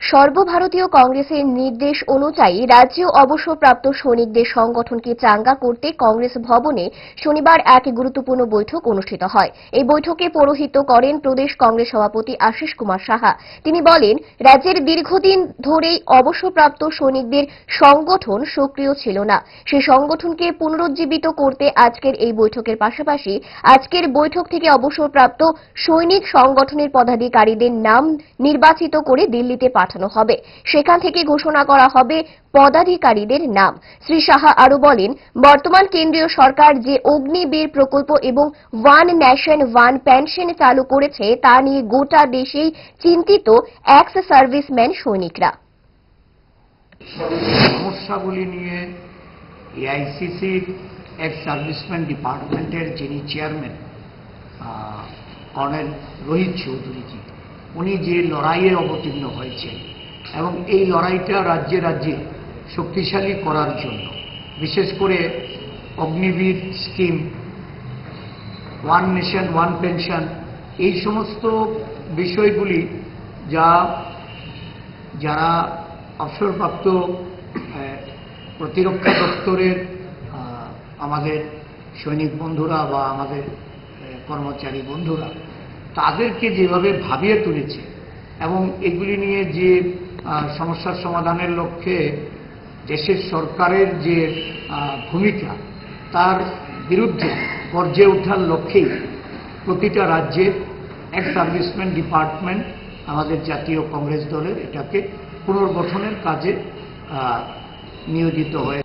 সর্বভারতীয় কংগ্রেসের নির্দেশ অনুযায়ী রাজ্যে অবসরপ্রাপ্ত সৈনিকদের সংগঠনকে চাঙ্গা করতে কংগ্রেস ভবনে শনিবার এক গুরুত্বপূর্ণ বৈঠক অনুষ্ঠিত হয়। এই বৈঠকে পৌরোহিত্য করেন প্রদেশ কংগ্রেস সভাপতি আশিস কুমার সাহা। তিনি বলেন, রাজ্যের দীর্ঘদিন ধরেই অবসরপ্রাপ্ত সৈনিকদের সংগঠন সক্রিয় ছিল না। সেই সংগঠনকে পুনরুজ্জীবিত করতে আজকের এই বৈঠকের পাশাপাশি আজকের বৈঠক থেকে অবসরপ্রাপ্ত সৈনিক সংগঠনের পদাধিকারীদের নাম নির্বাচিত করে দিল্লিতে পাঠানো হবে। সেখান থেকে ঘোষণা করা হবে পদাধিকারীদের নাম। শ্রী সাহা আরও বলেন, বর্তমান কেন্দ্রীয় সরকার যে অগ্নিবীর প্রকল্প এবং ওয়ান ন্যাশন ওয়ান পেনশন চালু করেছে, তা নিয়ে গোটা দেশেই চিন্তিত এক্স সার্ভিসম্যান সৈনিকরা। সমস্যাগুলি নিয়ে সার্ভিসম্যান ডিপার্টমেন্টের যিনি চেয়ারম্যান কর্নেল রোহিত চৌধুরীজি উনি যে লড়াইয়ে অবতীর্ণ হয়েছেন এবং এই লড়াইটা রাজ্যে রাজ্যে শক্তিশালী করার জন্য। বিশেষ করে Agniveer scheme, one nation, one pension, এই সমস্ত বিষয়গুলি যা, যারা অবসরপ্রাপ্ত প্রতিরক্ষা দপ্তরের আমাদের সৈনিক বন্ধুরা বা আমাদের কর্মচারী বন্ধুরা তাদেরকে যেভাবে ভাবিয়ে তুলেছে এবং এগুলি নিয়ে যে সমস্যার সমাধানের লক্ষ্যে দেশের সরকারের যে ভূমিকা, তার বিরুদ্ধে গর্জে ওঠার লক্ষ্যেই প্রতিটা রাজ্যের এক সার্ভিসম্যান ডিপার্টমেন্ট, আমাদের জাতীয় কংগ্রেস দলের, এটাকে পুনর্গঠনের কাজে নিয়োজিত হয়ে